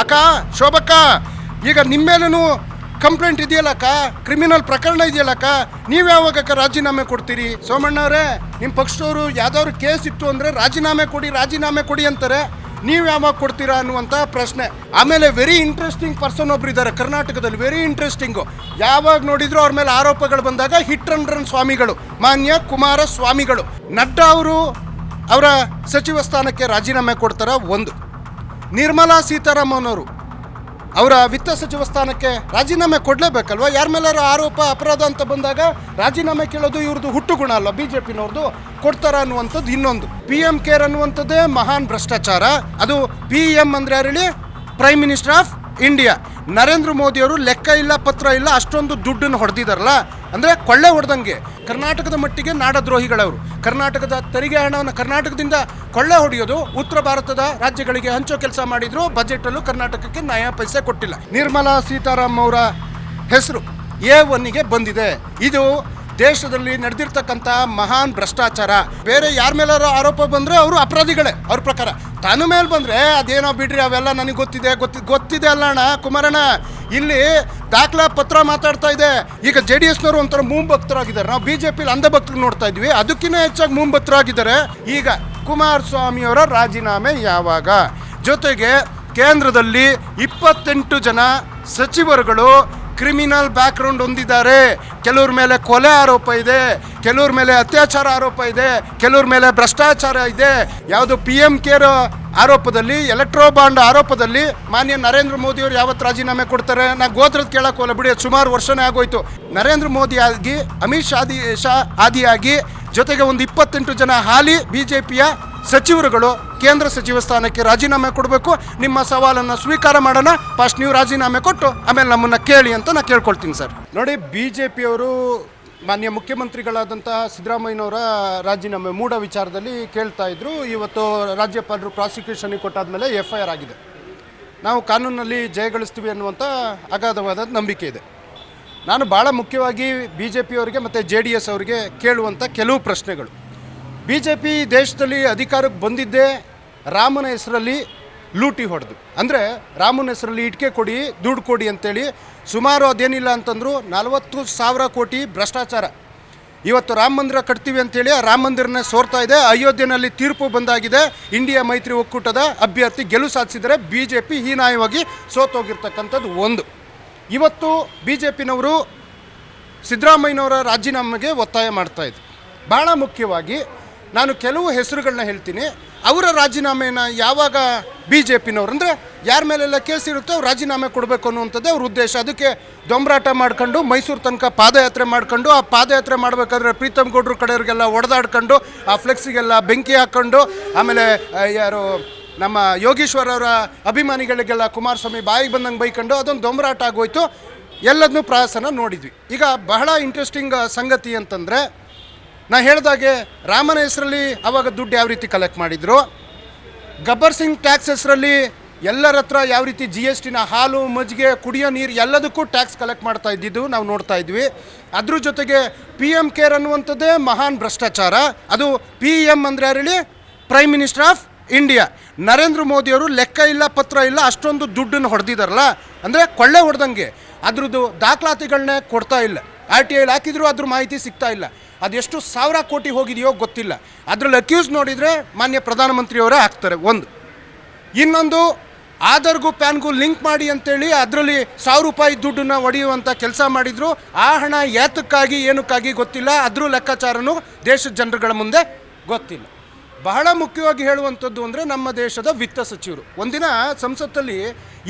ಅಕ್ಕ, ಶೋಭಕ್ಕ, ಈಗ ನಿಮ್ಮೇಲೇನು complaint ಇದೆಯಲ್ಲಕ್ಕ criminal ಪ್ರಕರಣ ಇದೆಯಲ್ಲಕ್ಕ ನೀವು ಯಾವಾಗಕ್ಕ ರಾಜೀನಾಮೆ ಕೊಡ್ತೀರಿ? ಸೋಮಣ್ಣವರೇ ನಿಮ್ಮ ಪಕ್ಷದವರು ಯಾವ್ದಾದ್ರು ಕೇಸ್ ಇತ್ತು ಅಂದರೆ ರಾಜೀನಾಮೆ ಕೊಡಿ ರಾಜೀನಾಮೆ ಕೊಡಿ ಅಂತಾರೆ. ನೀವು ಯಾವಾಗ ಕೊಡ್ತೀರಾ ಅನ್ನುವಂಥ ಪ್ರಶ್ನೆ. ಆಮೇಲೆ ವೆರಿ ಇಂಟ್ರೆಸ್ಟಿಂಗ್ ಪರ್ಸನ್ ಒಬ್ರು ಇದ್ದಾರೆ ಕರ್ನಾಟಕದಲ್ಲಿ ವೆರಿ ಇಂಟ್ರೆಸ್ಟಿಂಗು ಯಾವಾಗ ನೋಡಿದ್ರು ಅವ್ರ ಮೇಲೆ ಆರೋಪಗಳು ಬಂದಾಗ ಹಿಟ್ ರನ್ ಸ್ವಾಮಿಗಳು, ಮಾನ್ಯ ಕುಮಾರ ಸ್ವಾಮಿಗಳು ನಡ್ಡಾ ಅವರು ಅವರ ಸಚಿವ ಸ್ಥಾನಕ್ಕೆ ರಾಜೀನಾಮೆ ಕೊಡ್ತಾರ, ಒಂದು. ನಿರ್ಮಲಾ ಸೀತಾರಾಮನ್ ಅವರು ಅವರ ವಿತ್ತ ಸಚಿವ ಸ್ಥಾನಕ್ಕೆ ರಾಜೀನಾಮೆ ಕೊಡಲೇಬೇಕಲ್ವ? ಯಾರ ಮೇಲಾರು ಆರೋಪ ಅಪರಾಧ ಅಂತ ಬಂದಾಗ ರಾಜೀನಾಮೆ ಕೇಳೋದು ಇವ್ರದ್ದು ಹುಟ್ಟು ಗುಣ ಅಲ್ಲ ಬಿ ಜೆ ಪಿನವ್ರದ್ದು ಕೊಡ್ತಾರ ಅನ್ನುವಂಥದ್ದು ಇನ್ನೊಂದು. ಪಿ ಎಂ ಕೇರ್ ಅನ್ನುವಂಥದ್ದೇ ಮಹಾನ್ ಭ್ರಷ್ಟಾಚಾರ. ಅದು ಪಿ ಎಂ ಅಂದ್ರೆ ಯಾರು ಹೇಳಿ? Prime minister of India Narendra ಮೋದಿಯವರು ಲೆಕ್ಕ ಇಲ್ಲ, ಪತ್ರ ಇಲ್ಲ, ಅಷ್ಟೊಂದು ದುಡ್ಡನ್ನು ಹೊಡೆದಿದ್ದಾರಲ್ಲ? ಅಂದರೆ ಕೊಳ್ಳೆ ಹೊಡೆದಂಗೆ. ಕರ್ನಾಟಕದ ಮಟ್ಟಿಗೆ ನಾಡದ್ರೋಹಿಗಳವರು. ಕರ್ನಾಟಕದ ತೆರಿಗೆ ಹಣವನ್ನು ಕರ್ನಾಟಕದಿಂದ ಕೊಳ್ಳೆ ಹೊಡೆಯೋದು ಉತ್ತರ ಭಾರತದ ರಾಜ್ಯಗಳಿಗೆ ಹಂಚೋ ಕೆಲಸ ಮಾಡಿದ್ರು, ಬಜೆಟಲ್ಲೂ ಕರ್ನಾಟಕಕ್ಕೆ ನ್ಯಾಯ ಪೈಸೆ ಕೊಟ್ಟಿಲ್ಲ. ನಿರ್ಮಲಾ ಸೀತಾರಾಮ್ ಅವರ ಹೆಸರು ಎ ಒನ್ನಿಗೆ ಬಂದಿದೆ. ಇದು ದೇಶದಲ್ಲಿ ನಡೆದಿರ್ತಕ್ಕಂಥ ಮಹಾನ್ ಭ್ರಷ್ಟಾಚಾರ. ಬೇರೆ ಯಾರ ಮೇಲಾರು ಆರೋಪ ಬಂದರೆ ಅವರು ಅಪರಾಧಿಗಳೇ, ಅವ್ರ ಪ್ರಕಾರ. ತಾನು ಮೇಲೆ ಬಂದರೆ ಅದೇನೋ ಬಿಡ್ರಿ, ಅವೆಲ್ಲ ನನಗೆ ಗೊತ್ತಿದೆ, ಗೊತ್ತಿ, ಗೊತ್ತಿದೆ ಅಲ್ಲ ಅಣ್ಣ, ಕುಮಾರಣ್ಣ. ಇಲ್ಲಿ ದಾಖಲಾ ಪತ್ರ ಮಾತಾಡ್ತಾ ಇದೆ. ಈಗ ಜೆ ಡಿ ಎಸ್ನವರು ಒಂಥರ ಮೂಂಭಕ್ತರಾಗಿದ್ದಾರೆ. ನಾವು ಬಿ ಜೆ ಪಿಲಿ ಅಂಧ ಭಕ್ತರು ನೋಡ್ತಾ ಇದ್ವಿ. ಅದಕ್ಕಿಂತ ಹೆಚ್ಚಾಗಿ ಮೂಂಭಕ್ತರಾಗಿದ್ದಾರೆ. ಈಗ ಕುಮಾರಸ್ವಾಮಿಯವರ ರಾಜೀನಾಮೆ ಯಾವಾಗ? ಜೊತೆಗೆ ಕೇಂದ್ರದಲ್ಲಿ ಇಪ್ಪತ್ತೆಂಟು ಜನ ಸಚಿವರುಗಳು ಕ್ರಿಮಿನಲ್ ಬ್ಯಾಕ್ಗ್ರೌಂಡ್ ಹೊಂದಿದ್ದಾರೆ. ಕೆಲವ್ರ ಮೇಲೆ ಕೊಲೆ ಆರೋಪ ಇದೆ. ಕೆಲವ್ರ ಮೇಲೆ ಅತ್ಯಾಚಾರ ಆರೋಪ ಇದೆ. ಕೆಲವ್ರ ಮೇಲೆ ಭ್ರಷ್ಟಾಚಾರ ಇದೆ. ಯಾವುದು ಪಿ ಎಂ ಕೇರ್ ಆರೋಪದಲ್ಲಿ ಎಲೆಕ್ಟ್ರೋ ಬಾಂಡ್ ಆರೋಪದಲ್ಲಿ ಮಾನ್ಯ ನರೇಂದ್ರ ಮೋದಿ ಅವರು ಯಾವತ್ತು ರಾಜೀನಾಮೆ ಕೊಡ್ತಾರೆ? ನಾ ಗೋತ್ರದ ಕೇಳಕ್ಕೆ ಹೋಗಲ್ಲ ಬಿಡಿ ಸುಮಾರು ವರ್ಷನೇ ಆಗೋಯ್ತು. ನರೇಂದ್ರ ಮೋದಿ ಆಗಿ, ಅಮಿತ್ ಶಾ ಶಾ ಆದಿಯಾಗಿ ಜೊತೆಗೆ ಒಂದು ಇಪ್ಪತ್ತೆಂಟು ಜನ ಹಾಲಿ ಬಿ ಜೆ ಪಿಯ ಸಚಿವರುಗಳು ಕೇಂದ್ರ ಸಚಿವ ಸ್ಥಾನಕ್ಕೆ ರಾಜೀನಾಮೆ ಕೊಡಬೇಕು. ನಿಮ್ಮ ಸವಾಲನ್ನು ಸ್ವೀಕಾರ ಮಾಡೋಣ. ಫಸ್ಟ್ ನೀವು ರಾಜೀನಾಮೆ ಕೊಟ್ಟು, ಆಮೇಲೆ ನಮ್ಮನ್ನು ಕೇಳಿ ಅಂತ ನಾನು ಕೇಳ್ಕೊಳ್ತೀನಿ ಸರ್. ನೋಡಿ ಬಿ ಜೆ ಪಿಯವರು ಮಾನ್ಯ ಮುಖ್ಯಮಂತ್ರಿಗಳಾದಂತಹ ಸಿದ್ದರಾಮಯ್ಯನವರ ರಾಜೀನಾಮೆ ಮೂಡ ವಿಚಾರದಲ್ಲಿ ಕೇಳ್ತಾ ಇದ್ರು. ಇವತ್ತು ರಾಜ್ಯಪಾಲರು ಪ್ರಾಸಿಕ್ಯೂಷನ್ಗೆ ಕೊಟ್ಟಾದ್ಮೇಲೆ ಎಫ್ ಐ ಆರ್ ಆಗಿದೆ. ನಾವು ಕಾನೂನಲ್ಲಿ ಜಯಗಳಿಸ್ತೀವಿ ಅನ್ನುವಂಥ ಅಗಾಧವಾದ ನಂಬಿಕೆ ಇದೆ. ನಾನು ಭಾಳ ಮುಖ್ಯವಾಗಿ ಬಿ ಜೆ ಪಿಯವರಿಗೆ ಮತ್ತು ಜೆ ಡಿ ಎಸ್ ಅವರಿಗೆ ಕೇಳುವಂಥ ಕೆಲವು ಪ್ರಶ್ನೆಗಳು. ಬಿ ಜೆ ಪಿ ದೇಶದಲ್ಲಿ ಅಧಿಕಾರಕ್ಕೆ ಬಂದಿದ್ದೇ ರಾಮನ ಹೆಸರಲ್ಲಿ ಲೂಟಿ ಹೊಡೆದು. ಅಂದರೆ ರಾಮನ ಹೆಸರಲ್ಲಿ ಇಟ್ಕೆ ಕೊಡಿ ದುಡ್ಡು ಕೊಡಿ ಅಂತೇಳಿ ಸುಮಾರು ಅದೇನಿಲ್ಲ ಅಂತಂದ್ರು ನಲವತ್ತು ಸಾವಿರ ಕೋಟಿ ಭ್ರಷ್ಟಾಚಾರ. ಇವತ್ತು ರಾಮ ಮಂದಿರ ಕಟ್ತೀವಿ ಅಂತೇಳಿ ಆ ರಾಮ ಮಂದಿರನೇ ಸೋರ್ತಾ ಇದೆ. ಅಯೋಧ್ಯೆಯಲ್ಲಿ ತೀರ್ಪು ಬಂದಾಗಿದೆ. ಇಂಡಿಯಾ ಮೈತ್ರಿ ಒಕ್ಕೂಟದ ಅಭ್ಯರ್ಥಿ ಗೆಲುವು ಸಾಧಿಸಿದರೆ ಬಿ ಜೆ ಪಿ ಹೀನಾಯವಾಗಿ ಸೋತೋಗಿರ್ತಕ್ಕಂಥದ್ದು ಒಂದು. ಇವತ್ತು ಬಿ ಜೆ ಪಿನವರು ಸಿದ್ದರಾಮಯ್ಯನವರ ರಾಜೀನಾಮೆಗೆ ಒತ್ತಾಯ ಮಾಡ್ತಾ ಬಹಳ ಭಾಳ ಮುಖ್ಯವಾಗಿ ನಾನು ಕೆಲವು ಹೆಸರುಗಳನ್ನ ಹೇಳ್ತೀನಿ. ಅವರ ರಾಜೀನಾಮೆನ ಯಾವಾಗ ಬಿ ಜೆ ಪಿನವ್ರು ಅಂದರೆ ಯಾರ ಮೇಲೆಲ್ಲ ಕೇಸ್ ಇರುತ್ತೋ ಅವ್ರು ರಾಜೀನಾಮೆ ಕೊಡಬೇಕು ಅನ್ನುವಂಥದ್ದೇ ಅವ್ರ ಉದ್ದೇಶ. ಅದಕ್ಕೆ ದೊಂಬರಾಟ ಮಾಡ್ಕೊಂಡು ಮೈಸೂರು ತನಕ ಪಾದಯಾತ್ರೆ ಮಾಡ್ಕೊಂಡು, ಆ ಪಾದಯಾತ್ರೆ ಮಾಡಬೇಕಾದ್ರೆ ಪ್ರೀತಮ್ ಗೌಡ್ರ ಕಡೆಯವ್ರಿಗೆಲ್ಲ ಹೊಡೆದಾಡ್ಕೊಂಡು ಆ ಫ್ಲೆಕ್ಸಿಗೆಲ್ಲ ಬೆಂಕಿ ಹಾಕ್ಕೊಂಡು ಆಮೇಲೆ ಯಾರು ನಮ್ಮ ಯೋಗೀಶ್ವರ್ ಅವರ ಅಭಿಮಾನಿಗಳಿಗೆಲ್ಲ ಕುಮಾರಸ್ವಾಮಿ ಬಾಯಿಗೆ ಬಂದಂಗೆ ಬೈಕೊಂಡು ಅದೊಂದು ದೊಂಬರಾಟ ಆಗೋಯ್ತು. ಎಲ್ಲದನ್ನೂ ಪ್ರವಾಸನ ನೋಡಿದ್ವಿ. ಈಗ ಬಹಳ ಇಂಟ್ರೆಸ್ಟಿಂಗ್ ಸಂಗತಿ ಅಂತಂದರೆ ನಾ ಹೇಳಿದಾಗೆ ರಾಮನ ಹೆಸರಲ್ಲಿ ಅವಾಗ ದುಡ್ಡು ಯಾವ ರೀತಿ ಕಲೆಕ್ಟ್ ಮಾಡಿದ್ರು? ಗಬ್ಬರ್ ಸಿಂಗ್ ಟ್ಯಾಕ್ಸ್ ಹೆಸರಲ್ಲಿ ಎಲ್ಲರ ಹತ್ರ ಯಾವ ರೀತಿ ಜಿ ಎಸ್ ಟಿನ ಹಾಲು, ಮಜ್ಜಿಗೆ, ಕುಡಿಯೋ ನೀರು ಎಲ್ಲದಕ್ಕೂ ಟ್ಯಾಕ್ಸ್ ಕಲೆಕ್ಟ್ ಮಾಡ್ತಾ ಇದ್ದಿದ್ದು ನಾವು ನೋಡ್ತಾ ಇದ್ವಿ. ಅದ್ರ ಜೊತೆಗೆ ಪಿ ಎಂ ಕೇರ್ ಅನ್ನುವಂಥದ್ದೇ ಮಹಾನ್ ಭ್ರಷ್ಟಾಚಾರ. ಅದು ಪಿ ಎಂ ಅಂದರೆ ಹೇಳಿ prime minister of India Narendra ಮೋದಿಯವರು ಲೆಕ್ಕ ಇಲ್ಲ, ಪತ್ರ ಇಲ್ಲ, ಅಷ್ಟೊಂದು ದುಡ್ಡನ್ನು ಹೊಡೆದಿದ್ದಾರಲ್ಲ. ಅಂದರೆ ಕೊಳ್ಳೆ ಹೊಡೆದಂಗೆ. ಅದ್ರದ್ದು ದಾಖಲಾತಿಗಳನ್ನೇ ಕೊಡ್ತಾ ಇಲ್ಲ. ಆರ್ ಟಿ ಐಲಿ ಹಾಕಿದ್ರು ಅದ್ರ ಮಾಹಿತಿ ಸಿಗ್ತಾ ಇಲ್ಲ. ಅದೆಷ್ಟು ಸಾವಿರ ಕೋಟಿ ಹೋಗಿದೆಯೋ ಗೊತ್ತಿಲ್ಲ. ಅದರಲ್ಲಿ ಅಕ್ಯೂಸ್ ನೋಡಿದರೆ ಮಾನ್ಯ ಪ್ರಧಾನಮಂತ್ರಿಯವರೇ ಹಾಕ್ತಾರೆ ಒಂದು. ಇನ್ನೊಂದು, ಆಧಾರ್ಗೂ ಪ್ಯಾನ್ಗೂ ಲಿಂಕ್ ಮಾಡಿ ಅಂತೇಳಿ ಅದರಲ್ಲಿ ಸಾವಿರ ರೂಪಾಯಿ ದುಡ್ಡನ್ನು ಒಡೆಯುವಂಥ ಕೆಲಸ ಮಾಡಿದ್ರು. ಆ ಹಣ ಯಾತಕ್ಕಾಗಿ, ಏನಕ್ಕಾಗಿ ಗೊತ್ತಿಲ್ಲ. ಅದ್ರ ಲೆಕ್ಕಾಚಾರನೂ ದೇಶದ ಜನರುಗಳ ಮುಂದೆ ಗೊತ್ತಿಲ್ಲ. ಬಹಳ ಮುಖ್ಯವಾಗಿ ಹೇಳುವಂಥದ್ದು ಅಂದರೆ ನಮ್ಮ ದೇಶದ ವಿತ್ತ ಸಚಿವರು. ಒಂದಿನ ಸಂಸತ್ತಲ್ಲಿ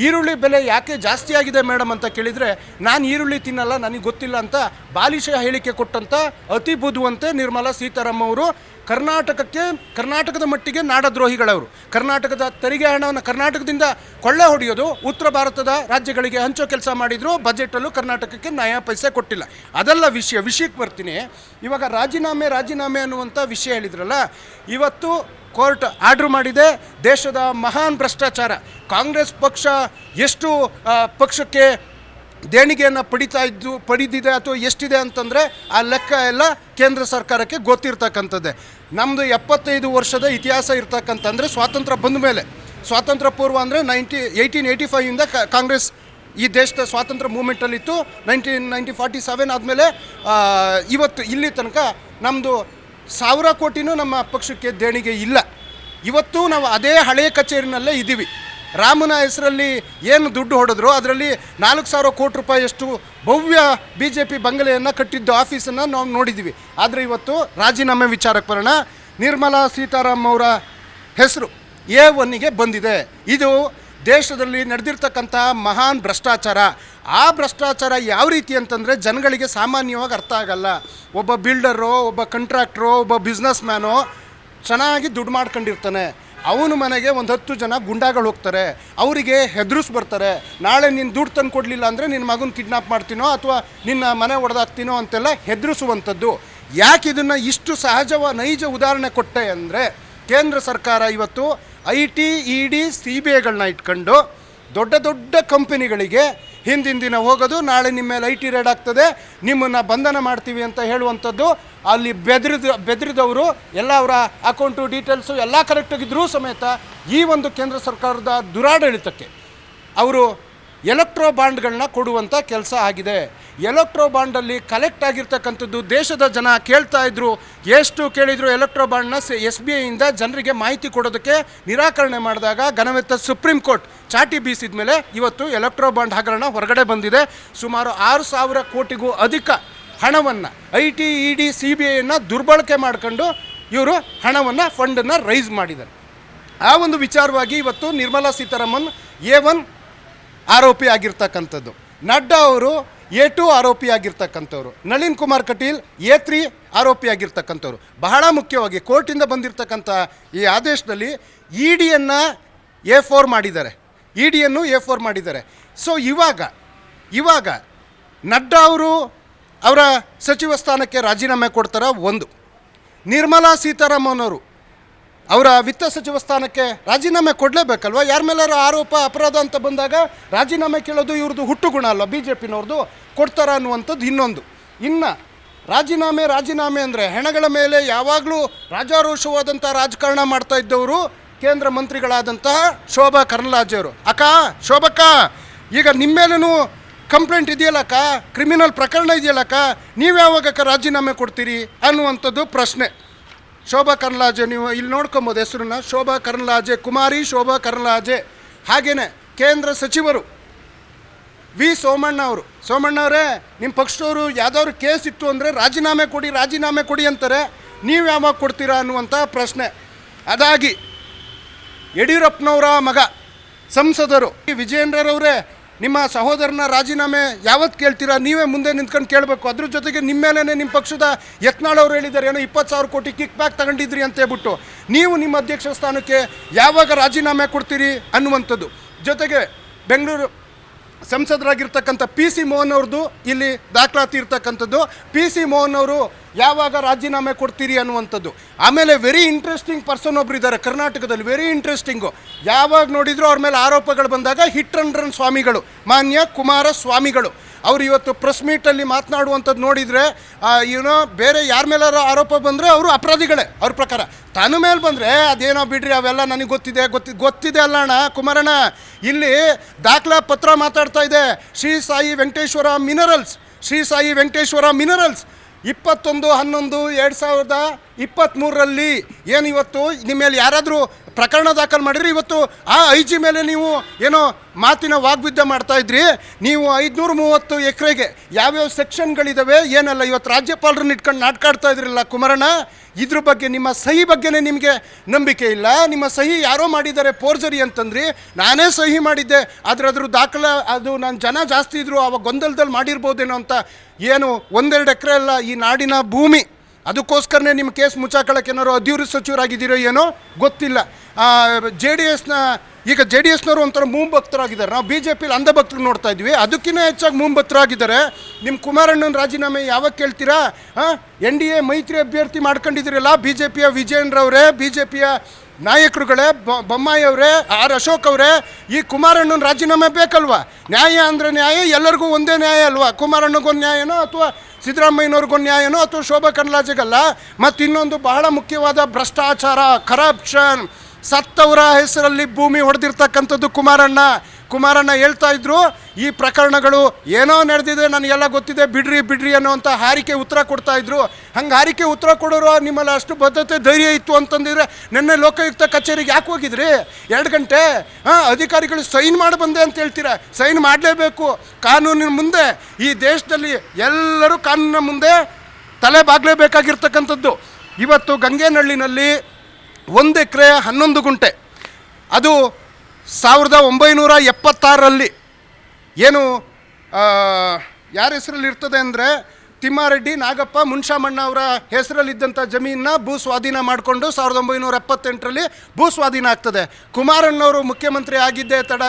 ಈರುಳ್ಳಿ ಬೆಲೆ ಯಾಕೆ ಜಾಸ್ತಿ ಆಗಿದೆ ಮೇಡಮ್ ಅಂತ ಕೇಳಿದರೆ, ನಾನು ಈರುಳ್ಳಿ ತಿನ್ನಲ್ಲ, ನನಗೆ ಗೊತ್ತಿಲ್ಲ ಅಂತ ಬಾಲಿಶ ಹೇಳಿಕೆ ಕೊಟ್ಟಂಥ ಅತಿ ಬುದ್ಧುವಂತೆ ನಿರ್ಮಲಾ ಸೀತಾರಾಮ್ ಅವರು ಕರ್ನಾಟಕಕ್ಕೆ, ಕರ್ನಾಟಕದ ಮಟ್ಟಿಗೆ ನಾಡದ್ರೋಹಿಗಳವರು. ಕರ್ನಾಟಕದ ತೆರಿಗೆ ಹಣವನ್ನು ಕರ್ನಾಟಕದಿಂದ ಕೊಳ್ಳೆ ಹೊಡೆಯೋದು ಉತ್ತರ ಭಾರತದ ರಾಜ್ಯಗಳಿಗೆ ಹಂಚೋ ಕೆಲಸ ಮಾಡಿದ್ರು, ಬಜೆಟಲ್ಲೂ ಕರ್ನಾಟಕಕ್ಕೆ ನ್ಯಾಯ ಪೈಸೆ ಕೊಟ್ಟಿಲ್ಲ. ಅದೆಲ್ಲ ವಿಷಯ, ವಿಷಯಕ್ಕೆ ಬರ್ತೀನಿ. ಇವಾಗ ರಾಜೀನಾಮೆ ರಾಜೀನಾಮೆ ಅನ್ನುವಂಥ ವಿಷಯ ಹೇಳಿದ್ರಲ್ಲ, ಇವತ್ತು ಕೋರ್ಟ್ ಆರ್ಡ್ರ್ ಮಾಡಿದೆ, ದೇಶದ ಮಹಾನ್ ಭ್ರಷ್ಟಾಚಾರ. ಕಾಂಗ್ರೆಸ್ ಪಕ್ಷ ಎಷ್ಟು ಪಕ್ಷಕ್ಕೆ ದೇಣಿಗೆಯನ್ನು ಪಡಿತಾ ಇದ್ದು, ಪಡೆದಿದೆ ಅಥವಾ ಎಷ್ಟಿದೆ ಅಂತಂದರೆ, ಆ ಲೆಕ್ಕ ಎಲ್ಲ ಕೇಂದ್ರ ಸರ್ಕಾರಕ್ಕೆ ಗೊತ್ತಿರ್ತಕ್ಕಂಥದ್ದೇ. ನಮ್ಮದು ಎಪ್ಪತ್ತೈದು ವರ್ಷದ ಇತಿಹಾಸ ಇರ್ತಕ್ಕಂಥಂದರೆ ಸ್ವಾತಂತ್ರ್ಯ ಬಂದ ಮೇಲೆ. ಸ್ವಾತಂತ್ರ್ಯ ಪೂರ್ವ ಅಂದರೆ ನೈಂಟಿ ಏಯ್ಟೀನ್ ಏಯ್ಟಿ ಫೈವಿಂದ ಕಾಂಗ್ರೆಸ್ ಈ ದೇಶದ ಸ್ವಾತಂತ್ರ್ಯ ಮೂಮೆಂಟಲ್ಲಿತ್ತು ನೈನ್ಟೀನ್ ನೈನ್ಟೀನ್ ಫಾರ್ಟಿ ಸೆವೆನ್ ಆದಮೇಲೆ ಇವತ್ತು ಇಲ್ಲಿ ತನಕ ನಮ್ಮದು ಸಾವಿರ ಕೋಟಿನೂ ನಮ್ಮ ಪಕ್ಷಕ್ಕೆ ದೇಣಿಗೆ ಇಲ್ಲ. ಇವತ್ತು ನಾವು ಅದೇ ಹಳೆಯ ಕಚೇರಿನಲ್ಲೇ ಇದ್ದೀವಿ. ರಾಮನ ಹೆಸರಲ್ಲಿ ಏನು ದುಡ್ಡು ಹೊಡೆದ್ರು ಅದರಲ್ಲಿ ನಾಲ್ಕು ಸಾವಿರ ಕೋಟಿ ರೂಪಾಯಿಯಷ್ಟು ಭವ್ಯ ಬಿ ಜೆ ಪಿ ಬಂಗಲೆಯನ್ನು ಕಟ್ಟಿದ್ದು ಆಫೀಸನ್ನು ನಾವು ನೋಡಿದ್ದೀವಿ. ಆದರೆ ಇವತ್ತು ರಾಜೀನಾಮೆ ವಿಚಾರಕ್ಕೆ ಬರೋಣ. ನಿರ್ಮಲಾ ಸೀತಾರಾಮ್ ಅವರ ಹೆಸರು ಎ ಒನ್ನಿಗೆ ಬಂದಿದೆ. ಇದು ದೇಶದಲ್ಲಿ ನಡೆದಿರ್ತಕ್ಕಂಥ ಮಹಾನ್ ಭ್ರಷ್ಟಾಚಾರ, ಆ ಭ್ರಷ್ಟಾಚಾರ ಯಾವ ರೀತಿ ಅಂತಂದರೆ ಜನಗಳಿಗೆ ಸಾಮಾನ್ಯವಾಗಿ ಅರ್ಥ ಆಗಲ್ಲ. ಒಬ್ಬ ಬಿಲ್ಡರೋ, ಒಬ್ಬ ಕಂಟ್ರಾಕ್ಟ್ರೋ, ಒಬ್ಬ ಬಿಸ್ನೆಸ್ ಮ್ಯಾನೋ ಚೆನ್ನಾಗಿ ದುಡ್ಡು ಮಾಡ್ಕೊಂಡಿರ್ತಾನೆ. ಅವನ ಮನೆಗೆ ಒಂದು ಹತ್ತು ಜನ ಗುಂಡಾಗಳು ಹೋಗ್ತಾರೆ. ಅವರಿಗೆ ಹೆದರ್ಸ್ ಬರ್ತಾರೆ. ನಾಳೆ ನೀನು ದುಡ್ಡು ತಂದು ಕೊಡಲಿಲ್ಲ ಅಂದರೆ ನಿನ್ನ ಮಗನ ಕಿಡ್ನಾಪ್ ಮಾಡ್ತೀನೋ ಅಥವಾ ನಿನ್ನ ಮನೆ ಒಡೆದಾಕ್ತೀನೋ ಅಂತೆಲ್ಲ ಹೆದರಿಸುವಂಥದ್ದು. ಯಾಕೆ ಇದನ್ನು ಇಷ್ಟು ಸಹಜವ ನೈಜ ಉದಾಹರಣೆ ಕೊಟ್ಟೆ ಅಂದರೆ ಕೇಂದ್ರ ಸರ್ಕಾರ ಇವತ್ತು I T E D C B ಐಗಳನ್ನ ಇಟ್ಕೊಂಡು ದೊಡ್ಡ ದೊಡ್ಡ ಕಂಪನಿಗಳಿಗೆ ಹಿಂದಿನ ದಿನ ಹೋಗೋದು, ನಾಳೆ ನಿಮ್ಮ ಮೇಲೆ ಐ ಟಿ ರೇಡ್ ಆಗ್ತದೆ, ನಿಮ್ಮನ್ನು ಬಂಧನ ಮಾಡ್ತೀವಿ ಅಂತ ಹೇಳುವಂಥದ್ದು, ಅಲ್ಲಿ ಬೆದರಿದ, ಬೆದರಿದವರು, ಎಲ್ಲ ಅವರ ಅಕೌಂಟು ಡೀಟೇಲ್ಸು ಎಲ್ಲ ಕರೆಕ್ಟಾಗಿದ್ದರೂ ಸಮೇತ ಈ ಒಂದು ಕೇಂದ್ರ ಸರ್ಕಾರದ ದುರಾಡಳಿತಕ್ಕೆ ಅವರು ಎಲೆಕ್ಟ್ರೋ ಬಾಂಡ್ಗಳನ್ನ ಕೊಡುವಂಥ ಕೆಲಸ ಆಗಿದೆ. ಎಲೆಕ್ಟ್ರೋ ಬಾಂಡಲ್ಲಿ ಕಲೆಕ್ಟ್ ಆಗಿರ್ತಕ್ಕಂಥದ್ದು ದೇಶದ ಜನ ಕೇಳ್ತಾ ಇದ್ರು. ಎಷ್ಟು ಕೇಳಿದ್ರು ಎಲೆಕ್ಟ್ರೋ ಬಾಂಡ್ನ ಎಸ್ ಬಿ ಐಯಿಂದ ಜನರಿಗೆ ಮಾಹಿತಿ ಕೊಡೋದಕ್ಕೆ ನಿರಾಕರಣೆ ಮಾಡಿದಾಗ ಘನವೆತ್ತ ಸುಪ್ರೀಂ ಕೋರ್ಟ್ ಚಾಟಿ ಬೀಸಿದ ಮೇಲೆ ಇವತ್ತು ಎಲೆಕ್ಟ್ರೋ ಬಾಂಡ್ ಹಗರಣ ಹೊರಗಡೆ ಬಂದಿದೆ. ಸುಮಾರು ಆರು ಸಾವಿರ ಕೋಟಿಗೂ ಅಧಿಕ ಹಣವನ್ನು I T, E D, C B ಐಯನ್ನು ದುರ್ಬಳಕೆ ಮಾಡ್ಕೊಂಡು ಇವರು ಹಣವನ್ನು ಫಂಡನ್ನು ರೈಸ್ ಮಾಡಿದ್ದಾರೆ. ಆ ಒಂದು ವಿಚಾರವಾಗಿ ಇವತ್ತು ನಿರ್ಮಲಾ ಸೀತಾರಾಮನ್ ಎ ಒನ್ ಆರೋಪಿ ಆಗಿರ್ತಕ್ಕಂಥದ್ದು. ನಡ್ಡಾ ಅವರು ಎ ಟು ಆರೋಪಿ ಆಗಿರ್ತಕ್ಕಂಥವ್ರು. ನಳಿನ್ ಕುಮಾರ್ ಕಟೀಲ್ ಎ ತ್ರೀ ಆರೋಪಿ ಆಗಿರ್ತಕ್ಕಂಥವ್ರು. ಬಹಳ ಮುಖ್ಯವಾಗಿ ಕೋರ್ಟಿಂದ ಬಂದಿರತಕ್ಕಂಥ ಈ ಆದೇಶದಲ್ಲಿ ಇ ಡಿಯನ್ನು ಎ ಫೋರ್ ಮಾಡಿದ್ದಾರೆ. ಇ ಡಿಯನ್ನು ಎ ಫೋರ್ ಮಾಡಿದ್ದಾರೆ. ಸೊ ಇವಾಗ ಇವಾಗ ನಡ್ಡಾ ಅವರು ಅವರ ಸಚಿವ ಸ್ಥಾನಕ್ಕೆ ರಾಜೀನಾಮೆ ಕೊಡ್ತಾರ ಒಂದು. ನಿರ್ಮಲಾ ಸೀತಾರಾಮನ್ ಅವರು. ಅವರ ವಿತ್ತ ಸಚಿವ ಸ್ಥಾನಕ್ಕೆ ರಾಜೀನಾಮೆ ಕೊಡಲೇಬೇಕಲ್ವ? ಯಾರ ಮೇಲಾರು ಆರೋಪ, ಅಪರಾಧ ಅಂತ ಬಂದಾಗ ರಾಜೀನಾಮೆ ಕೇಳೋದು ಇವ್ರದ್ದು ಹುಟ್ಟುಗುಣ ಅಲ್ವ? ಬಿ ಜೆ ಪಿನವ್ರದ್ದು ಕೊಡ್ತಾರ ಅನ್ನುವಂಥದ್ದು ಇನ್ನೊಂದು. ಇನ್ನು ರಾಜೀನಾಮೆ ರಾಜೀನಾಮೆ ಅಂದರೆ ಹೆಣಗಳ ಮೇಲೆ ಯಾವಾಗಲೂ ರಾಜಾರೋಷವಾದಂಥ ರಾಜಕಾರಣ ಮಾಡ್ತಾ ಇದ್ದವರು ಕೇಂದ್ರ ಮಂತ್ರಿಗಳಾದಂತಹ ಶೋಭಾ ಕರಂದ್ಲಾಜೆಯವರು ಅಕ್ಕ, ಶೋಭಕ್ಕ, ಈಗ ನಿಮ್ಮೇಲೂ ಕಂಪ್ಲೇಂಟ್ ಇದೆಯಲ್ಲಕ್ಕ ಕ್ರಿಮಿನಲ್ ಪ್ರಕರಣ ಇದೆಯಲ್ಲಕ್ಕ ನೀವು ಯಾವಾಗಕ್ಕ ರಾಜೀನಾಮೆ ಕೊಡ್ತೀರಿ ಅನ್ನುವಂಥದ್ದು ಪ್ರಶ್ನೆ. ಶೋಭಾ ಕರ್ನಲಾಜೆ ನೀವು ಇಲ್ಲಿ ನೋಡ್ಕೊಬೋದು ಹೆಸರನ್ನ. ಶೋಭಾ ಕರ್ನಲಾಜೆ ಕುಮಾರಿ, ಶೋಭಾ ಕರ್ನಲಾಜೆ ಹಾಗೇನೆ ಕೇಂದ್ರ ಸಚಿವರು ವಿ ಸೋಮಣ್ಣ ಅವರು. ಸೋಮಣ್ಣ ಅವರೇ ನಿಮ್ಮ ಪಕ್ಷದವರು ಯಾವ್ದಾದ್ರು ಕೇಸ್ ಇತ್ತು ಅಂದರೆ ರಾಜೀನಾಮೆ ಕೊಡಿ ರಾಜೀನಾಮೆ ಕೊಡಿ ಅಂತಾರೆ. ನೀವು ಯಾವಾಗ ಕೊಡ್ತೀರಾ ಅನ್ನುವಂಥ ಪ್ರಶ್ನೆ. ಅದಾಗಿ ಯಡಿಯೂರಪ್ಪನವರ ಮಗ ಸಂಸದರು ಈ ವಿಜಯೇಂದ್ರರವರೇ ನಿಮ್ಮ ಸಹೋದರನ ರಾಜೀನಾಮೆ ಯಾವತ್ತು ಕೇಳ್ತೀರಾ? ನೀವೇ ಮುಂದೆ ನಿಂತ್ಕೊಂಡು ಕೇಳಬೇಕು. ಅದ್ರ ಜೊತೆಗೆ ನಿಮ್ಮ ಮೇಲೇ ನಿಮ್ಮ ಪಕ್ಷದ ಯತ್ನಾಳ್ ಅವರು ಹೇಳಿದ್ದಾರೆ, ಏನೋ ಇಪ್ಪತ್ತು ಸಾವಿರ ಕೋಟಿ ಕಿಕ್ ಬ್ಯಾಕ್ ತಗೊಂಡಿದ್ರಿ ಅಂತ ಹೇಳ್ಬಿಟ್ಟು. ನೀವು ನಿಮ್ಮ ಅಧ್ಯಕ್ಷ ಸ್ಥಾನಕ್ಕೆ ಯಾವಾಗ ರಾಜೀನಾಮೆ ಕೊಡ್ತೀರಿ ಅನ್ನುವಂಥದ್ದು. ಜೊತೆಗೆ ಬೆಂಗಳೂರು ಸಂಸದರಾಗಿರ್ತಕ್ಕಂಥ ಪಿ ಸಿ ಮೋಹನ್ ಅವ್ರದ್ದು ಇಲ್ಲಿ ದಾಖಲಾತಿ ಇರ್ತಕ್ಕಂಥದ್ದು. ಪಿ ಸಿ ಮೋಹನ್ ಅವರು ಯಾವಾಗ ರಾಜೀನಾಮೆ ಕೊಡ್ತೀರಿ ಅನ್ನುವಂಥದ್ದು. ಆಮೇಲೆ ವೆರಿ ಇಂಟ್ರೆಸ್ಟಿಂಗ್ ಪರ್ಸನ್ ಒಬ್ರು ಇದ್ದಾರೆ ಕರ್ನಾಟಕದಲ್ಲಿ ವೆರಿ ಇಂಟ್ರೆಸ್ಟಿಂಗು ಯಾವಾಗ ನೋಡಿದ್ರು ಅವ್ರ ಮೇಲೆ ಆರೋಪಗಳು ಬಂದಾಗ ಹಿಟ್ ಅಂಡ್ ರನ್ ಸ್ವಾಮಿಗಳು, ಮಾನ್ಯ ಕುಮಾರ ಸ್ವಾಮಿಗಳು. ಅವರು ಇವತ್ತು ಪ್ರೆಸ್ ಮೀಟಲ್ಲಿ ಮಾತನಾಡುವಂಥದ್ದು ನೋಡಿದರೆ ಏನೋ ಬೇರೆ ಯಾರ ಮೇಲಾರ ಆರೋಪ ಬಂದರೆ ಅವರು ಅಪರಾಧಿಗಳೇ ಅವ್ರ ಪ್ರಕಾರ. ತನ್ನ ಮೇಲೆ ಬಂದರೆ ಅದೇನೋ ಬಿಡ್ರಿ, ಅವೆಲ್ಲ ನನಗೆ ಗೊತ್ತಿದೆ, ಗೊತ್ತಿ, ಗೊತ್ತಿದೆ ಅಲ್ಲ ಅಣ್ಣ. ಕುಮಾರಣ್ಣ, ಇಲ್ಲಿ ದಾಖಲಾ ಪತ್ರ ಮಾತಾಡ್ತಾ ಇದೆ. Shri Sai Venkateshwara minerals, Shri Sai Venkateshwara minerals. ಇಪ್ಪತ್ತೊಂದು, ಹನ್ನೊಂದು, ಎರಡು ಸಾವಿರದ ಇಪ್ಪತ್ತ್ಮೂರರಲ್ಲಿ ಏನು ಇವತ್ತು, ನಿಮ್ಮ ಮೇಲೆ ಯಾರಾದರೂ ಪ್ರಕರಣ ದಾಖಲು ಮಾಡಿದ್ರೆ ಇವತ್ತು ಆ ಐ ಜಿ ಮೇಲೆ ನೀವು ಏನೋ ಮಾತಿನ ವಾಗ್ವಿದ್ಯ ಮಾಡ್ತಾ ಇದ್ರಿ. ನೀವು ಐದುನೂರ ಮೂವತ್ತು ಎಕರೆಗೆ ಯಾವ್ಯಾವ ಸೆಕ್ಷನ್ಗಳಿದ್ದಾವೆ ಏನಲ್ಲ, ಇವತ್ತು ರಾಜ್ಯಪಾಲರನ್ನ ಇಟ್ಕೊಂಡು ನಾಟ್ಕಾಡ್ತಾ ಇದ್ರಲ್ಲ ಕುಮಾರಣ್ಣ. ಇದ್ರ ಬಗ್ಗೆ, ನಿಮ್ಮ ಸಹಿ ಬಗ್ಗೆನೇ ನಿಮಗೆ ನಂಬಿಕೆ ಇಲ್ಲ. ನಿಮ್ಮ ಸಹಿ ಯಾರೋ ಮಾಡಿದ್ದಾರೆ ಪೋರ್ಜರಿ ಅಂತಂದ್ರಿ. ನಾನೇ ಸಹಿ ಮಾಡಿದ್ದೆ. ಆದರೆ ಅದ್ರ ದಾಖಲ, ಅದು ನಾನು ಜನ ಜಾಸ್ತಿ ಇದ್ರು ಆವಾಗ ಗೊಂದಲದಲ್ಲಿ ಮಾಡಿರ್ಬೋದೇನೋ ಅಂತ ಏನು ಒಂದೆರಡು ಎಕರೆ ಅಲ್ಲ, ಈ ನಾಡಿನ ಭೂಮಿ. ಅದಕ್ಕೋಸ್ಕರನೇ ನಿಮ್ಮ ಕೇಸ್ ಮುಚ್ಚಾಕೊಳ್ಳೋಕೆ ಏನಾರು ಅಧಿವೃದ್ಧಿ ಸಚಿವರಾಗಿದ್ದೀರೋ ಏನೋ ಗೊತ್ತಿಲ್ಲ. ಜೆ ಡಿ ಎಸ್ನ ಈಗ ಜೆ ಡಿ ಎಸ್ನವರು ಒಂಥರ ಮೂಂಭಕ್ತರಾಗಿದ್ದಾರೆ. ನಾವು ಬಿ ಜೆ ಪಿಲಿ ಅಂಧಭಕ್ತರು ನೋಡ್ತಾ ಇದ್ವಿ. ಅದಕ್ಕಿಂತ ಹೆಚ್ಚಾಗಿ ಮೂಂಭಕ್ತರಾಗಿದ್ದಾರೆ. ನಿಮ್ಮ ಕುಮಾರಣ್ಣನ ರಾಜೀನಾಮೆ ಯಾವಾಗ ಕೇಳ್ತೀರಾ? ಹಾಂ ಎನ್ ಡಿ ಎ ಮೈತ್ರಿ ಅಭ್ಯರ್ಥಿ ಮಾಡ್ಕೊಂಡಿದ್ದೀರಲ್ಲ ಬಿ ಜೆ ಪಿಯ ವಿಜಯನ್ರವರೇ ಬಿ ಜೆ ಪಿಯ ನಾಯಕರುಗಳೇ ಬೊಮ್ಮಾಯಿ ಅವರೇ, ಆರ್ ಅಶೋಕ್ ಅವರೇ, ಈ ಕುಮಾರಣ್ಣನ ರಾಜೀನಾಮೆ ಬೇಕಲ್ವಾ? ನ್ಯಾಯ ಅಂದರೆ ನ್ಯಾಯ, ಎಲ್ಲರಿಗೂ ಒಂದೇ ನ್ಯಾಯ ಅಲ್ವಾ? ಕುಮಾರಣ್ಣಗೊಂದು ನ್ಯಾಯನೋ ಅಥವಾ ಸಿದ್ದರಾಮಯ್ಯನವ್ರಿಗೊಂದು ನ್ಯಾಯನೋ ಅಥವಾ ಶೋಭಾ ಕರ್ಲಾಜೆಗಲ್ಲ ಮತ್ತು ಇನ್ನೊಂದು ಬಹಳ ಮುಖ್ಯವಾದ ಭ್ರಷ್ಟಾಚಾರ ಕರಪ್ಷನ್ ಸತ್ತವರ ಹೆಸರಲ್ಲಿ ಭೂಮಿ ಹೊಡೆದಿರ್ತಕ್ಕಂಥದ್ದು ಕುಮಾರಣ್ಣ. ಕುಮಾರಣ್ಣ ಹೇಳ್ತಾ ಇದ್ರು, ಈ ಪ್ರಕರಣಗಳು ಏನೋ ನಡೆದಿದೆ, ನನಗೆಲ್ಲ ಗೊತ್ತಿದೆ, ಬಿಡ್ರಿ ಬಿಡ್ರಿ ಅನ್ನೋವಂಥ ಹಾರಿಕೆ ಉತ್ತರ ಕೊಡ್ತಾ ಇದ್ರು. ಹಂಗೆ ಹಾರಿಕೆ ಉತ್ತರ ಕೊಡೋರು ನಿಮ್ಮಲ್ಲಿ ಅಷ್ಟು ಬದ್ಧತೆ, ಧೈರ್ಯ ಇತ್ತು ಅಂತಂದಿದ್ರೆ ನಿನ್ನೆ ಲೋಕಾಯುಕ್ತ ಕಚೇರಿಗೆ ಯಾಕೆ ಹೋಗಿದ್ರಿ? ಎರಡು ಗಂಟೆ, ಹಾಂ, ಅಧಿಕಾರಿಗಳು ಸೈನ್ ಮಾಡಿ ಬಂದೆ ಅಂತ ಹೇಳ್ತೀರಾ? ಸೈನ್ ಮಾಡಲೇಬೇಕು. ಕಾನೂನಿನ ಮುಂದೆ, ಈ ದೇಶದಲ್ಲಿ ಎಲ್ಲರೂ ಕಾನೂನಿನ ಮುಂದೆ ತಲೆ ಬಾಗಲೇಬೇಕಾಗಿರ್ತಕ್ಕಂಥದ್ದು. ಇವತ್ತು ಗಂಗೆನಹಳ್ಳಿನಲ್ಲಿ ಒಂದು ಎಕರೆ ಹನ್ನೊಂದು ಗುಂಟೆ. ಅದು ಸಾವಿರದ ಒಂಬೈನೂರ ಎಪ್ಪತ್ತಾರರಲ್ಲಿ ಏನು ಯಾರ ಹೆಸರಲ್ಲಿ ಇರ್ತದೆ ಅಂದರೆ ತಿಮ್ಮಾರೆಡ್ಡಿ, ನಾಗಪ್ಪ, ಮುನ್ಷಾಮಣ್ಣ ಅವರ ಹೆಸರಲ್ಲಿದ್ದಂಥ ಜಮೀನನ್ನ ಭೂ ಸ್ವಾಧೀನ ಮಾಡಿಕೊಂಡು ಸಾವಿರದ ಒಂಬೈನೂರ ಎಪ್ಪತ್ತೆಂಟರಲ್ಲಿ ಭೂ ಸ್ವಾಧೀನ ಆಗ್ತದೆ. ಕುಮಾರಣ್ಣವರು ಮುಖ್ಯಮಂತ್ರಿ ಆಗಿದ್ದೇ ತಡ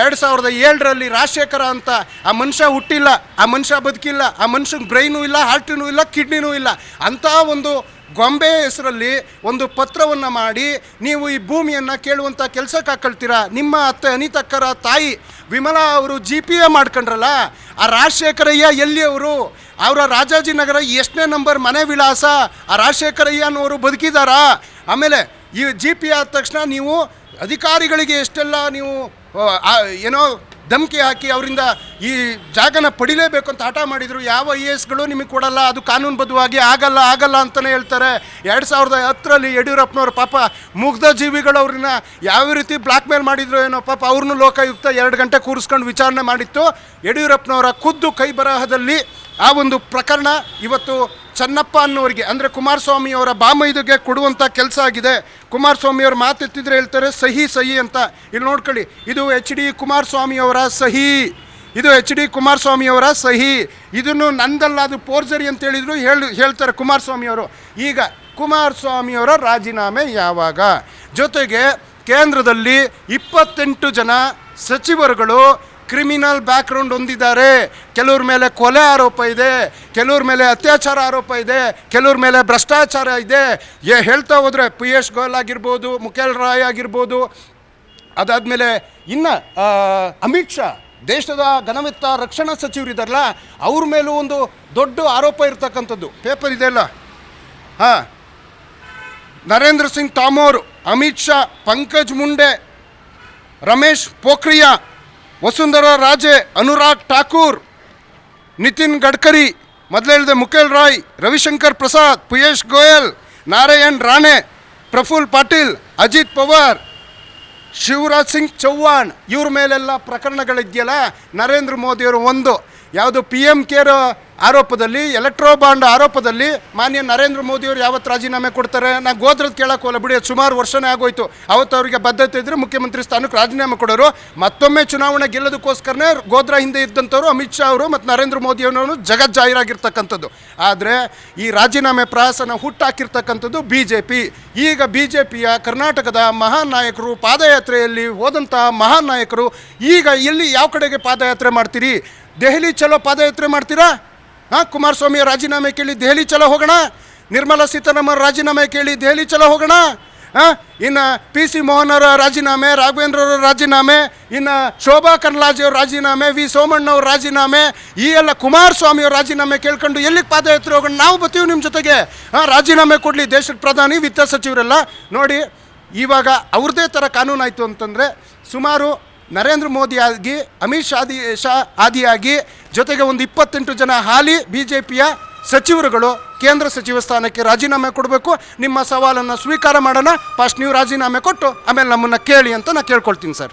ಎರಡು ಸಾವಿರದ ಏಳರಲ್ಲಿ ರಾಜಶೇಖರ ಅಂತ ಆ ಮನುಷ್ಯ ಹುಟ್ಟಿಲ್ಲ, ಆ ಮನುಷ್ಯ ಬದುಕಿಲ್ಲ, ಆ ಮನುಷ್ಯನ ಬ್ರೈನೂ ಇಲ್ಲ ಹಾರ್ಟಿನೂ ಇಲ್ಲ ಕಿಡ್ನಿನೂ ಇಲ್ಲ. ಅಂತಹ ಒಂದು ಗೊಂಬೆ ಹೆಸರಲ್ಲಿ ಒಂದು ಪತ್ರವನ್ನು ಮಾಡಿ, ನೀವು ಈ ಭೂಮಿಯನ್ನು ಕೇಳುವಂಥ ಕೆಲಸಕ್ಕೆ ಹಾಕೊಳ್ತೀರಾ? ನಿಮ್ಮ ಅತ್ತೆ ಅನಿತಕ್ಕರ ತಾಯಿ ವಿಮಲಾ ಅವರು ಜಿ ಪಿ ಎ ಮಾಡ್ಕೊಂಡ್ರಲ್ಲ, ಆ ರಾಜಶೇಖರಯ್ಯ ಎಲ್ಲಿ ಅವರು? ಅವರ ರಾಜಾಜಿನಗರ ಎಷ್ಟನೇ ನಂಬರ್ ಮನೆ ವಿಳಾಸ? ಆ ರಾಜಶೇಖರಯ್ಯ ಅನ್ನೋರು ಬದುಕಿದಾರಾ? ಆಮೇಲೆ ಈ ಜಿ ಪಿ ಆದ ತಕ್ಷಣ ನೀವು ಅಧಿಕಾರಿಗಳಿಗೆ ಎಷ್ಟೆಲ್ಲ ನೀವು ಏನೋ ಧಮಕಿ ಹಾಕಿ ಅವರಿಂದ ಈ ಜಾಗನ ಪಡಿಲೇಬೇಕು ಅಂತ ಹಠ ಮಾಡಿದರು. ಯಾವ ಐ ಎಸ್ಗಳು ನಿಮಗೆ ಕೊಡಲ್ಲ, ಅದು ಕಾನೂನುಬದ್ಧವಾಗಿ ಆಗಲ್ಲ ಆಗಲ್ಲ ಅಂತಲೇ ಹೇಳ್ತಾರೆ. ಎರಡು ಸಾವಿರದ ಹತ್ತರಲ್ಲಿ ಯಡಿಯೂರಪ್ಪನವ್ರ ಪಾಪ ಮುಗ್ಧ ಜೀವಿಗಳು ಅವ್ರನ್ನ ಯಾವ ರೀತಿ ಬ್ಲ್ಯಾಕ್ ಮೇಲ್ ಮಾಡಿದ್ರು ಏನೋ ಪಾಪ ಅವ್ರನ್ನೂ ಲೋಕಾಯುಕ್ತ ಎರಡು ಗಂಟೆ ಕೂರಿಸ್ಕೊಂಡು ವಿಚಾರಣೆ ಮಾಡಿತ್ತು. ಯಡಿಯೂರಪ್ಪನವರ ಖುದ್ದು ಕೈ ಬರಹದಲ್ಲಿ ಆ ಒಂದು ಪ್ರಕರಣ ಇವತ್ತು ಚನ್ನಪ್ಪ ಅನ್ನೋರಿಗೆ, ಅಂದರೆ ಕುಮಾರಸ್ವಾಮಿಯವರ ಬಾಮೈದುಗೆ ಕೊಡುವಂಥ ಕೆಲಸ ಆಗಿದೆ. ಕುಮಾರಸ್ವಾಮಿಯವ್ರ ಮಾತೆತ್ತಿದ್ರೆ ಹೇಳ್ತಾರೆ, ಸಹಿ ಸಹಿ ಅಂತ. ಇಲ್ಲಿ ನೋಡ್ಕೊಳ್ಳಿ, ಇದು ಎಚ್ ಡಿ ಕುಮಾರಸ್ವಾಮಿಯವರ ಸಹಿ. ಇದು ಎಚ್ ಡಿ ಕುಮಾರಸ್ವಾಮಿಯವರ ಸಹಿ. ಇದನ್ನು ನಂದಲ್ಲ, ಅದು ಪೋರ್ಜರಿ ಅಂತ ಹೇಳಿದ್ರು, ಹೇಳಿ, ಹೇಳ್ತಾರೆ ಕುಮಾರಸ್ವಾಮಿಯವರು. ಈಗ ಕುಮಾರಸ್ವಾಮಿಯವರ ರಾಜೀನಾಮೆ ಯಾವಾಗ? ಜೊತೆಗೆ ಕೇಂದ್ರದಲ್ಲಿ ಇಪ್ಪತ್ತೆಂಟು ಜನ ಸಚಿವರುಗಳು ಕ್ರಿಮಿನಲ್ ಬ್ಯಾಕ್ಗ್ರೌಂಡ್ ಹೊಂದಿದ್ದಾರೆ. ಕೆಲವ್ರ ಮೇಲೆ ಕೊಲೆ ಆರೋಪ ಇದೆ, ಕೆಲವ್ರ ಮೇಲೆ ಅತ್ಯಾಚಾರ ಆರೋಪ ಇದೆ, ಕೆಲವ್ರ ಮೇಲೆ ಭ್ರಷ್ಟಾಚಾರ ಇದೆ. ಏ ಹೇಳ್ತಾ ಹೋದರೆ ಪಿಯೂಷ್ ಗೋಯಲ್ ಆಗಿರ್ಬೋದು ಮುಖೇಲ್ ರಾಯ್ ಆಗಿರ್ಬೋದು, ಅದಾದಮೇಲೆ ಇನ್ನು ಅಮಿತ್ ಶಾ, ದೇಶದ ಘನವಿತ್ತ ರಕ್ಷಣಾ ಸಚಿವರಿದ್ದಾರಲ್ಲ ಅವ್ರ ಮೇಲೂ ಒಂದು ದೊಡ್ಡ ಆರೋಪ ಇರ್ತಕ್ಕಂಥದ್ದು. ಪೇಪರ್ ಇದೆಯಲ್ಲ ಹಾಂ. ನರೇಂದ್ರ ಸಿಂಗ್ ತಾಮೋರ್, ಅಮಿತ್ ಶಾ, ಪಂಕಜ್ ಮುಂಡೆ, ರಮೇಶ್ ಪೋಖ್ರಿಯಾ ವಸುಂಧರಾ ರಾಜೆ, ಅನುರಾಗ್ ಠಾಕೂರ್, ನಿತಿನ್ ಗಡ್ಕರಿ ಮೊದಲು ಹೇಳಿದೆ ಮುಖೇಲ್ ರಾಯ್, ರವಿಶಂಕರ್ ಪ್ರಸಾದ್, ಪುಯೇಶ್ ಗೋಯಲ್, ನಾರಾಯಣ್ ರಾಣೆ, ಪ್ರಫುಲ್ ಪಾಟೀಲ್, ಅಜಿತ್ ಪವಾರ್, ಶಿವರಾಜ್ ಸಿಂಗ್ ಚೌಹಾಣ್ ಇವ್ರ ಮೇಲೆಲ್ಲ ಪ್ರಕರಣಗಳಿದೆಯಲ್ಲ, ನರೇಂದ್ರ ಮೋದಿಯವರು ಒಂದು. ಯಾವುದು ಪಿ ಎಂ ಕೇರ್ ಆರೋಪದಲ್ಲಿ ಎಲೆಕ್ಟ್ರೋ ಬಾಂಡ್ ಆರೋಪದಲ್ಲಿ ಮಾನ್ಯ ನರೇಂದ್ರ ಮೋದಿಯವರು ಯಾವತ್ತು ರಾಜೀನಾಮೆ ಕೊಡ್ತಾರೆ? ನಾ ಗೋದ್ರದ ಕೇಳಕ್ಕೆ ಹೋಗಲ್ಲ ಬಿಡಿ ಸುಮಾರು ವರ್ಷನೇ ಆಗೋಯ್ತು. ಅವತ್ತು ಅವರಿಗೆ ಬದ್ಧತೆ ಇದ್ದರೆ ಮುಖ್ಯಮಂತ್ರಿ ಸ್ಥಾನಕ್ಕೆ ರಾಜೀನಾಮೆ ಕೊಡೋರು. ಮತ್ತೊಮ್ಮೆ ಚುನಾವಣೆ ಗೆಲ್ಲೋದಕ್ಕೋಸ್ಕರನೇ ಗೋದ್ರ ಹಿಂದೆ ಇದ್ದಂಥವ್ರು ಅಮಿತ್ ಶಾ ಅವರು ಮತ್ತು ನರೇಂದ್ರ ಮೋದಿಯವರು ಜಗಜ್ಜಾಹಿರಾಗಿರ್ತಕ್ಕಂಥದ್ದು ಆದರೆ ಈ ರಾಜೀನಾಮೆ ಪ್ರಹಸನ ಹುಟ್ಟಾಕಿರ್ತಕ್ಕಂಥದ್ದು ಬಿ ಜೆ ಪಿ ಈಗ ಬಿ ಜೆ ಪಿಯ ಕರ್ನಾಟಕದ ಮಹಾನ್ ನಾಯಕರು ಪಾದಯಾತ್ರೆಯಲ್ಲಿ ಹೋದಂತಹ ಮಹಾನ್ ನಾಯಕರು, ಈಗ ಎಲ್ಲಿ ಯಾವ ಕಡೆಗೆ ಪಾದಯಾತ್ರೆ ಮಾಡ್ತೀರಿ? ದೆಹಲಿ ಚಲೋ ಪಾದಯಾತ್ರೆ ಮಾಡ್ತೀರಾ? ಹಾಂ ಕುಮಾರಸ್ವಾಮಿ ರಾಜೀನಾಮೆ ಕೇಳಿ ದೆಹಲಿ ಚಲೋ ಹೋಗೋಣ. ನಿರ್ಮಲಾ ಸೀತಾರಾಮನ್ ರಾಜೀನಾಮೆ ಕೇಳಿ ದೆಹಲಿ ಚಲೋ ಹೋಗೋಣ. ಹಾಂ ಇನ್ನು ಪಿ ಸಿ ಮೋಹನವರ ರಾಜೀನಾಮೆ ರಾಘವೇಂದ್ರವರ ರಾಜೀನಾಮೆ, ಇನ್ನು ಶೋಭಾ ಕರ್ಲಾಜೆ ಅವ್ರ ರಾಜೀನಾಮೆ, ವಿ ಸೋಮಣ್ಣವ್ರ ರಾಜೀನಾಮೆ, ಈ ಎಲ್ಲ ಕುಮಾರಸ್ವಾಮಿಯವ್ರ ರಾಜೀನಾಮೆ ಕೇಳ್ಕೊಂಡು ಎಲ್ಲಿಗೆ ಪಾದಯಾತ್ರೆ ಹೋಗೋಣ? ನಾವು ಬರ್ತೀವಿ ನಿಮ್ಮ ಜೊತೆಗೆ. ಹಾಂ ರಾಜೀನಾಮೆ ಕೊಡಲಿ ದೇಶದ ಪ್ರಧಾನಿ, ವಿತ್ತ ಸಚಿವರೆಲ್ಲ. ನೋಡಿ, ಇವಾಗ ಅವ್ರದ್ದೇ ಥರ ಕಾನೂನು ಆಯಿತು ಅಂತಂದರೆ ಸುಮಾರು ನರೇಂದ್ರ ಮೋದಿ ಆಗಿ ಅಮಿತ್ ಶಾದಿ, ಶಾ ಆದಿಯಾಗಿ ಜೊತೆಗೆ ಒಂದು ಇಪ್ಪತ್ತೆಂಟು ಜನ ಹಾಲಿ ಬಿ ಜೆ ಪಿಯ ಸಚಿವರುಗಳು ಕೇಂದ್ರ ಸಚಿವ ಸ್ಥಾನಕ್ಕೆ ರಾಜೀನಾಮೆ ಕೊಡಬೇಕು. ನಿಮ್ಮ ಸವಾಲನ್ನು ಸ್ವೀಕಾರ ಮಾಡೋಣ. ಫಸ್ಟ್ ನೀವು ರಾಜೀನಾಮೆ ಕೊಟ್ಟು ಆಮೇಲೆ ನಮ್ಮನ್ನು ಕೇಳಿ ಅಂತ ನಾನು ಕೇಳ್ಕೊಳ್ತೀನಿ ಸರ್.